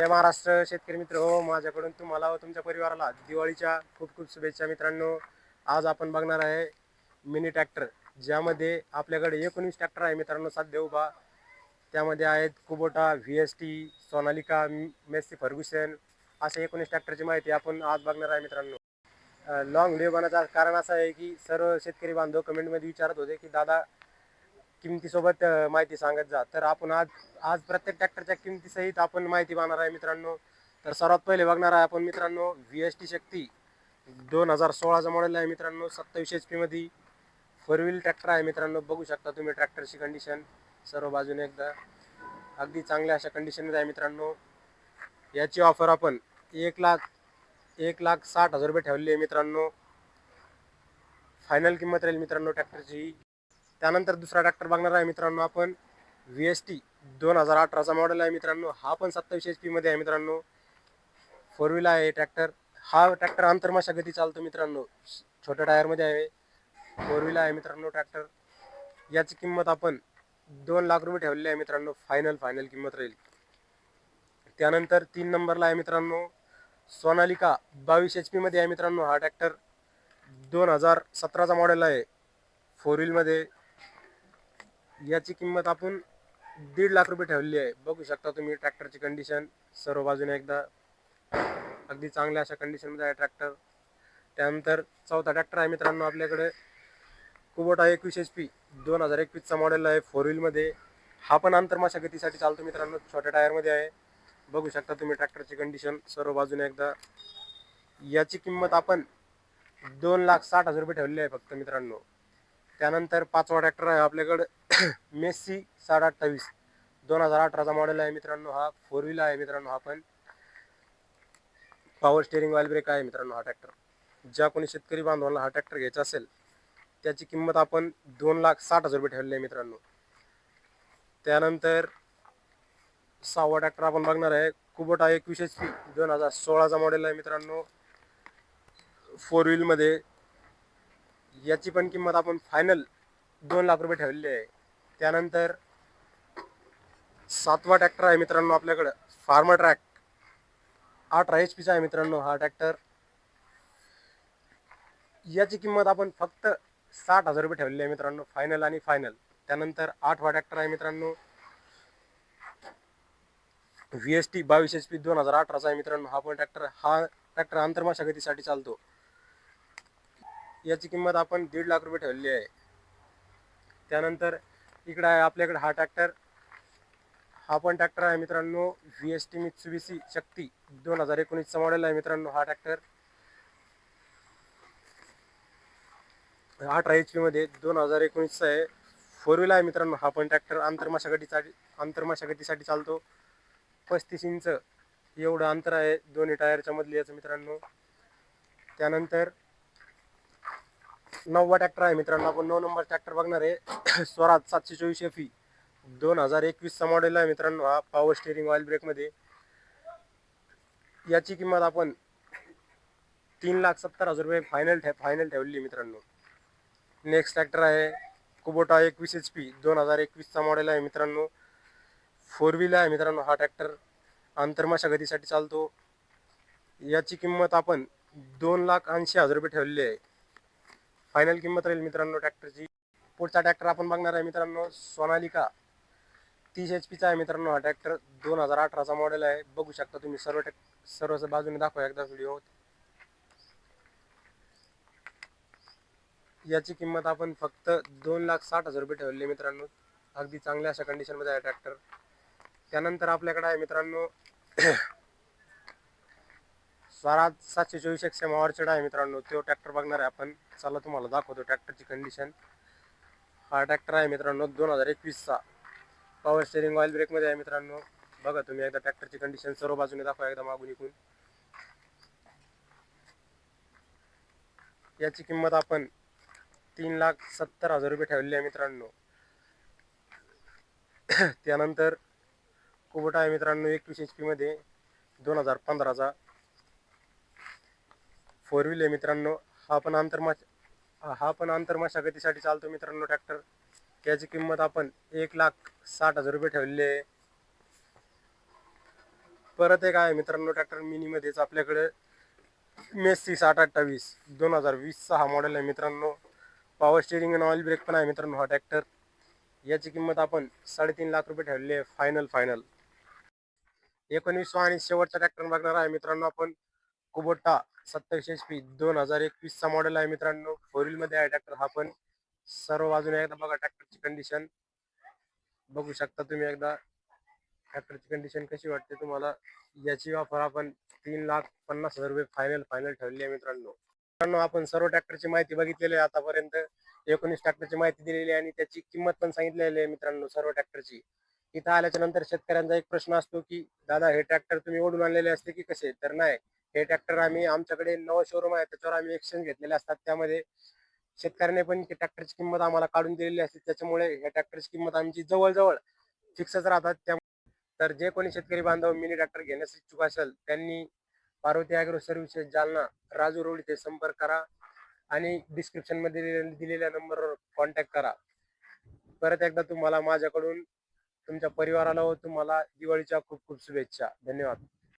जय महाराष्ट्र शेतकरी मित्र हो माझ्याकडून तुम्हाला व तुमच्या परिवाराला दिवाळीच्या खूप खूप शुभेच्छा मित्रांनो. आज आपण बघणार आहे मिनी ट्रॅक्टर ज्यामध्ये आपल्याकडे एकोणीस ट्रॅक्टर आहे मित्रांनो सध्या उभा. त्यामध्ये आहेत Kubota V S T Sonalika Massey Ferguson अशा एकोणीस ट्रॅक्टरची माहिती आपण आज बघणार आहे मित्रांनो. लॉंग व्हिडिओ बनवायचं कारण असं आहे की सर्व शेतकरी बांधव कमेंटमध्ये विचारत होते की दादा किमतीसोबत माहिती सांगत जा. तर आपण आज आज प्रत्येक ट्रॅक्टरच्या किमतीसहित आपण माहिती पाहणार आहे मित्रांनो. तर सर्वात पहिले बघणार आहे आपण मित्रांनो व्ही एस टी शक्ती. दोन हजार सोळाचं मॉडेल आहे मित्रांनो सत्तावीस एच पीमध्ये फोर व्हील ट्रॅक्टर आहे मित्रांनो बघू शकता तुम्ही ट्रॅक्टरची कंडिशन सर्व बाजूने एकदा. अगदी चांगल्या अशा कंडिशनमध्ये आहे मित्रांनो. याची ऑफर आपण एक लाख एक लाख साठ हजार रुपये ठेवलेली आहे मित्रांनो. फायनल किंमत राहील मित्रांनो ट्रॅक्टरची त्यानंतर दुसरा ट्रॅक्टर बघणार आहे मित्रांनो आपण. व्ही एस टी दोन हजार अठराचा मॉडेल आहे मित्रांनो. हा पण सत्तावीस एच पीमध्ये आहे मित्रांनो. फोर व्हीलर आहे ट्रॅक्टर हा ट्रॅक्टर आंतरमशागती चालतो मित्रांनो. छोट्या टायरमध्ये आहे. फोर व्हीलर आहे मित्रांनो ट्रॅक्टर याची किंमत आपण दोन लाख रुपये ठेवलेली आहे मित्रांनो. फायनल फायनल किंमत राहील. त्यानंतर तीन नंबरला आहे मित्रांनो. सोनालिका बावीस एच पीमध्ये आहे मित्रांनो. हा ट्रॅक्टर दोन हजार सतराचा मॉडेल आहे. फोर व्हीलमध्ये याची किंमत आपण दीड लाख रुपये ठेवलेली आहे. बघू शकता तुम्ही ट्रॅक्टरची कंडिशन सर्व बाजूने एकदा अगदी चांगल्या अशा कंडिशनमध्ये आहे ट्रॅक्टर त्यानंतर चौथा ट्रॅक्टर आहे मित्रांनो आपल्याकडे. कुबोटा एकवीस एच पी दोन हजार एकवीसचा मॉडेल आहे फोर व्हीलमध्ये हा पण आंतरमाशागतीसाठी चालतो मित्रांनो. छोट्या टायरमध्ये आहे. बघू शकता तुम्ही ट्रॅक्टरची कंडिशन सर्व बाजूने एकदा. याची किंमत आपण दोन लाख साठ हजार रुपये ठेवलेली आहे फक्त मित्रांनो. त्यानंतर पाचवा ट्रॅक्टर आहे आपल्याकडं. मेस्सी साठ अठ्ठावीस. दोन हजार अठराचा मॉडेल आहे मित्रांनो हा. फोर व्हील आहे मित्रांनो हा पण. पॉवर स्टेअरिंग ऑइल ब्रेक आहे मित्रांनो हा ट्रॅक्टर ज्या कोणी शेतकरी बांधवांना हा ट्रॅक्टर घ्यायचा असेल त्याची किंमत आपण दोन लाख साठ हजार रुपये ठेवलेली आहे मित्रांनो. त्यानंतर सहावा ट्रॅक्टर आपण बघणार आहे. कुबोटा एकवीस एच पी दोन हजार सोळाचा मॉडेल आहे मित्रांनो. फोर व्हीलमध्ये याची पण किंमत आपण फायनल दोन लाख रुपये ठेवलेली आहे. त्यानंतर सातवा ट्रॅक्टर आहे मित्रांनो आपल्याकडं. Farmer track. अठरा एच पीचा आहे मित्रांनो हा ट्रॅक्टर. याची किंमत आपण फक्त साठ हजार रुपये ठेवलेली आहे मित्रांनो फायनल आणि फायनल त्यानंतर आठवा ट्रॅक्टर आहे मित्रांनो. व्ही एस टी बावीस एच पी दोन हजार अठराचा आहे मित्रांनो हा पण ट्रॅक्टर हा ट्रॅक्टर आंतरमाशागतीसाठी चालतो. याची किंमत आपण दीड लाख रुपये ठेवलेली आहे. त्यानंतर इकडं आहे आपल्याकडे हा ट्रॅक्टर. हा पण ट्रॅक्टर आहे मित्रांनो V S T Mitsubishi Shakti. दोन हजार एकोणीसचा मॉडेल आहे मित्रांनो हा ट्रॅक्टर. अठरा एच पीमध्ये दोन हजार एकोणीसचा आहे. फोर व्हील आहे मित्रांनो हा पण ट्रॅक्टर. आंतरमाशागतीसाठी आंतरमाशागतीसाठी चालतो. पस्तीस इंच एवढं अंतर आहे दोन्ही टायरच्या मधली याचं मित्रांनो. त्यानंतर नववा ट्रॅक्टर आहे मित्रांनो. आपण नऊ नंबर ट्रॅक्टर बघणार आहे. स्वराज सातशे चोवीस एफ दोन हजार एकवीसचा मॉडेल आहे मित्रांनो हा पॉवर स्टेअरिंग ऑइल ब्रेकमध्ये याची किंमत आपण तीन लाख सत्तर हजार रुपये फायनल ठे फायनल ठेवलेली आहे मित्रांनो. नेक्स्ट ट्रॅक्टर आहे कुबोटा एकवीस एच पी दोन हजार एकवीसचा मॉडेल आहे मित्रांनो. फोर व्हीलर आहे मित्रांनो हा ट्रॅक्टर आंतरमाशागतीसाठी चालतो. याची किंमत आपण दोन लाख ऐंशी हजार रुपये ठेवलेली आहे. फायनल किंमत राहील मित्रांनो ट्रॅक्टरची. पुढचा ट्रॅक्टर आपण बघणार आहे मित्रांनो सोनालिका. तीस एच पीचा आहे मित्रांनो हा ट्रॅक्टर. दोन हजार अठराचा मॉडेल आहे. बघू शकता तुम्ही सर्व टॅक सर्व बाजूने दाखवा एकदा व्हिडिओ याची किंमत आपण फक्त दोन लाख साठ हजार रुपये ठेवले मित्रांनो. अगदी चांगल्या अशा कंडिशनमध्ये आहे ट्रॅक्टर. त्यानंतर आपल्याकडे आहे मित्रांनो स्वराज सातशे चोवीस एकशे मावरचेड आहे मित्रांनो तो ट्रॅक्टर बघणार आहे आपण. चला तुम्हाला दाखवतो ट्रॅक्टरची कंडिशन हा ट्रॅक्टर आहे मित्रांनो दोन हजार एकवीसचा. पॉवर स्टेरिंग ऑइल ब्रेकमध्ये आहे मित्रांनो. बघा तुम्ही एकदा ट्रॅक्टरची कंडिशन सर्व बाजूने दाखवा एकदा मागून इकून. याची किंमत आपण तीन लाख सत्तर हजार रुपये ठेवलेली आहे मित्रांनो. त्यानंतर कुबोटा आहे मित्रांनो एकवीस एच पीमध्ये दोन हजार पंधराचा. फोर व्हील आहे मित्रांनो. हा पण आंतरमाश हा पण आंतरमाशागतीसाठी चालतो मित्रांनो ट्रॅक्टर. त्याची किंमत आपण एक लाख साठ हजार रुपये ठेवलेली आहे. परत एक आहे मित्रांनो ट्रॅक्टर मिनीमध्येच आपल्याकडे मेस्सी साठ अठ्ठावीस दोन हजार वीसचा हा मॉडेल आहे मित्रांनो. पॉवर स्टेरिंग आणि ऑइल ब्रेक पण आहे मित्रांनो हा ट्रॅक्टर. याची किंमत आपण साडेतीन लाख रुपये ठेवलेली आहे फायनल फायनल एकोणवीसवा आणि शेवटचा ट्रॅक्टर बघणार आहे मित्रांनो आपण. कुबोटा सत्तावीस एच पी दोन हजार एकवीसचा मॉडेल आहे मित्रांनो. फोरमध्ये आहे ट्रॅक्टर हा पण सर्व बाजूने एकदा बघा ट्रॅक्टरची कंडिशन बघू शकता तुम्ही एकदा ट्रॅक्टरची कंडिशन कशी वाटते तुम्हाला. याची ऑफर आपण तीन लाख पन्नास हजार रुपये फायनल फायनल ठेवली आहे मित्रांनो. मित्रांनो आपण सर्व ट्रॅक्टरची माहिती बघितलेली आहे आतापर्यंत. एकोणीस ट्रॅक्टरची माहिती दिलेली आहे आणि त्याची किंमत पण सांगितलेली आहे मित्रांनो सर्व ट्रॅक्टरची इथं आल्याच्यानंतर शेतकऱ्यांचा एक प्रश्न असतो की दादा हे ट्रॅक्टर तुम्ही ओढून आणलेले असते की कसे? तर नाही. हे ट्रॅक्टर आम्ही आमच्याकडे नवं शोरूम आहे त्याच्यावर आम्ही एक्सचेंज घेतलेले असतात. त्यामध्ये शेतकऱ्याने पण ट्रॅक्टरची किंमत आम्हाला काढून दिलेली असते. त्याच्यामुळे या ट्रॅक्टरची किंमत आमची जवळजवळ फिक्सच राहतात. त्या तर जे कोणी शेतकरी बांधव मिनी ट्रॅक्टर घेण्यास इच्छुक असेल त्यांनी Parvati agro services Jalna Raju road इथे संपर्क करा आणि डिस्क्रिप्शनमध्ये दिलेल्या नंबरवर कॉन्टॅक्ट करा. परत एकदा तुम्हाला माझ्याकडून तुमच्या परिवाराला व तुम्हाला दिवाळीच्या खूप खूप शुभेच्छा. धन्यवाद.